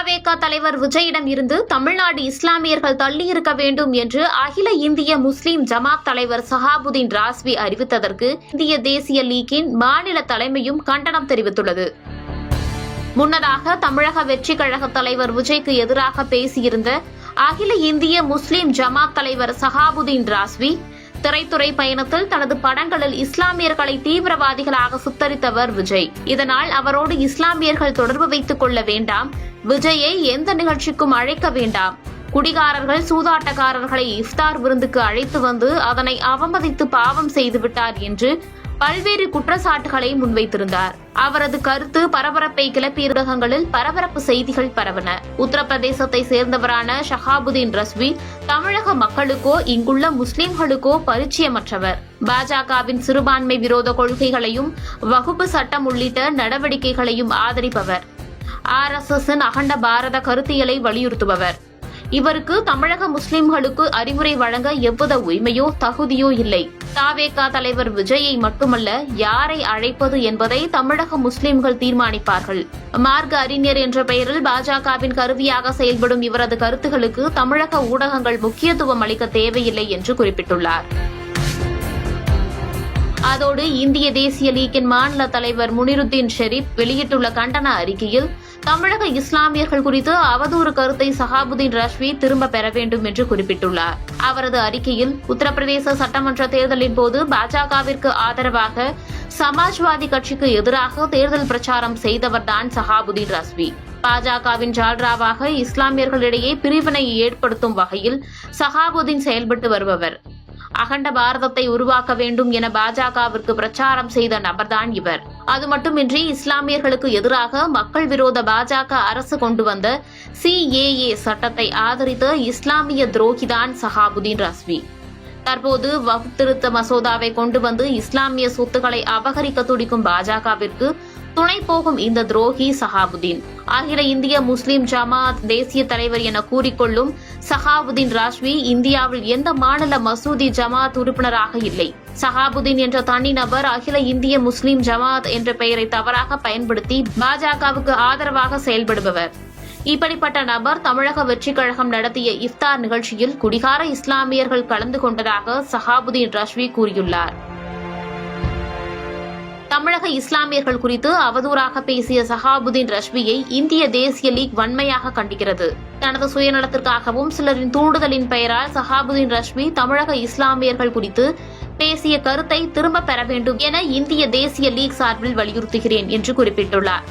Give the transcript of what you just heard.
தவேக தலைவர் விஜயிடம் இருந்து தமிழ்நாடு இஸ்லாமியர்கள் தள்ளியிருக்க வேண்டும் என்று அகில இந்திய முஸ்லிம் ஜமாத் தலைவர் சஹாபுதீன் ராஸ்வி அறிவித்ததற்கு இந்திய தேசிய லீக்கின் மாநில தலைமையும் கண்டனம் தெரிவித்துள்ளது. முன்னதாக தமிழக வெற்றி கழக தலைவர் விஜய்க்கு எதிராக பேசியிருந்த அகில இந்திய முஸ்லிம் ஜமாத் தலைவர் சஹாபுதீன் ராஸ்வி திரைத்துறை பயணத்தில் தனது படங்களில் இஸ்லாமியர்களை தீவிரவாதிகளாக சுத்தரித்தவர் விஜய். இதனால் அவரோடு இஸ்லாமியர்கள் தொடர்பு வைத்துக் கொள்ள வேண்டாம். விஜயை எந்த நிகழ்ச்சிக்கும் அழைக்க வேண்டாம். குடிகாரர்கள் சூதாட்டக்காரர்களை இஃப்தார் விருந்துக்கு அழைத்து வந்து அதனை அவமதித்து பாவம் செய்துவிட்டார் என்று பல்வேறு குற்றச்சாட்டுகளை முன்வைத்திருந்தார். அவரது கருத்து பரபரப்பை கிளப்பிய ஊடகங்களில் பரபரப்பு செய்திகள் பரவன. உத்தரப்பிரதேசத்தை சேர்ந்தவரான ஷஹாபுதீன் ரஸ்வி தமிழக மக்களுக்கோ இங்குள்ள முஸ்லிம்களுக்கோ பரிச்சயமற்றவர். பாஜகவின் சிறுபான்மை விரோத கொள்கைகளையும் வகுப்பு சட்டம் உள்ளிட்ட நடவடிக்கைகளையும் ஆதரிப்பவர். ஆர் எஸ் எஸ் அகண்ட பாரத கருத்தியலை வலியுறுத்துபவர். இவருக்கு தமிழக முஸ்லிம்களுக்கு அறிவுரை வழங்க எவ்வித உரிமையோ தகுதியோ இல்லை. தாவேகா தலைவர் விஜயை மட்டுமல்ல யாரை அழைப்பது என்பதை தமிழக முஸ்லிம்கள் தீர்மானிப்பார்கள். மார்க்க அறிஞர் என்ற பெயரில் பாஜகவின் கருவியாக செயல்படும் இவரது கருத்துகளுக்கு தமிழக ஊடகங்கள் முக்கியத்துவம் அளிக்க தேவையில்லை என்று குறிப்பிட்டுள்ளார். அதோடு இந்திய தேசிய லீக்கின் மாநில தலைவர் முனிருத்தீன் ஷெரீப் வெளியிட்டுள்ள கண்டன அறிக்கையில் தமிழக இஸ்லாமியர்கள் குறித்து அவதூறு கருத்தை சஹாபுதீன் ரஷ்வி திரும்ப பெற வேண்டும் என்று குறிப்பிட்டுள்ளார். அவரது அறிக்கையில் உத்தரப்பிரதேச சட்டமன்ற தேர்தலின் போது பாஜகவிற்கு ஆதரவாக சமாஜ்வாதி கட்சிக்கு எதிராக தேர்தல் பிரச்சாரம் செய்தவர்தான் சஹாபுதீன் ரஸ்வி பாஜகவின் ஜால்ராவாக இஸ்லாமியர்களிடையே பிரிவினை ஏற்படுத்தும் வகையில் சஹாபுதீன் செயல்பட்டு வருபவர். அகண்ட பாரதத்தை உருவாக்க வேண்டும் என பாஜகவிற்கு பிரச்சாரம் செய்த நபர்தான் இவர். அது மட்டுமின்றி இஸ்லாமியர்களுக்கு எதிராக மக்கள் விரோத பாஜக அரசு கொண்டு வந்த சிஏஏ சட்டத்தை ஆதரித்த இஸ்லாமிய துரோகிதான் சஹாபுதீன் ரஸ்வி. தற்போது வகுத்திருத்த மசோதாவை கொண்டு வந்து இஸ்லாமிய சொத்துக்களை அபகரிக்க துடிக்கும் பாஜகவிற்கு துணை போகும் இந்த துரோகி சஹாபுதீன் அகில இந்திய முஸ்லிம் ஜமாத் தேசிய தலைவர் என கூறிக்கொள்ளும் சஹாபுதீன் ராஷ்வி இந்தியாவில் எந்த மாநில மசூதி ஜமாத் உறுப்பினராக இல்லை. சஹாபுதீன் என்ற தனிநபர் அகில இந்திய முஸ்லிம் ஜமாத் என்ற பெயரை தவறாக பயன்படுத்தி பாஜகவுக்கு ஆதரவாக செயல்படுபவர். இப்படிப்பட்ட நபர் தமிழக வெற்றிக் கழகம் நடத்திய இஃப்தார் நிகழ்ச்சியில் குடிகார இஸ்லாமியர்கள் கலந்து கொண்டதாக சஹாபுதீன் ரஷ்வி கூறியுள்ளார். தமிழக இஸ்லாமியர்கள் குறித்து அவதூறாக பேசிய சஹாபுதீன் ரஷ்மியை இந்திய தேசிய லீக் வன்மையாக கண்டிக்கிறது. தனது சுயநலத்திற்காகவும் சிலரின் தூண்டுதலின் பெயரால் சஹாபுதீன் ரஷ்மி தமிழக இஸ்லாமியர்கள் குறித்து பேசிய கருத்தை திரும்பப் பெற வேண்டும் என இந்திய தேசிய லீக் சார்பில் வலியுறுத்துகிறேன் என்று குறிப்பிட்டுள்ளார்.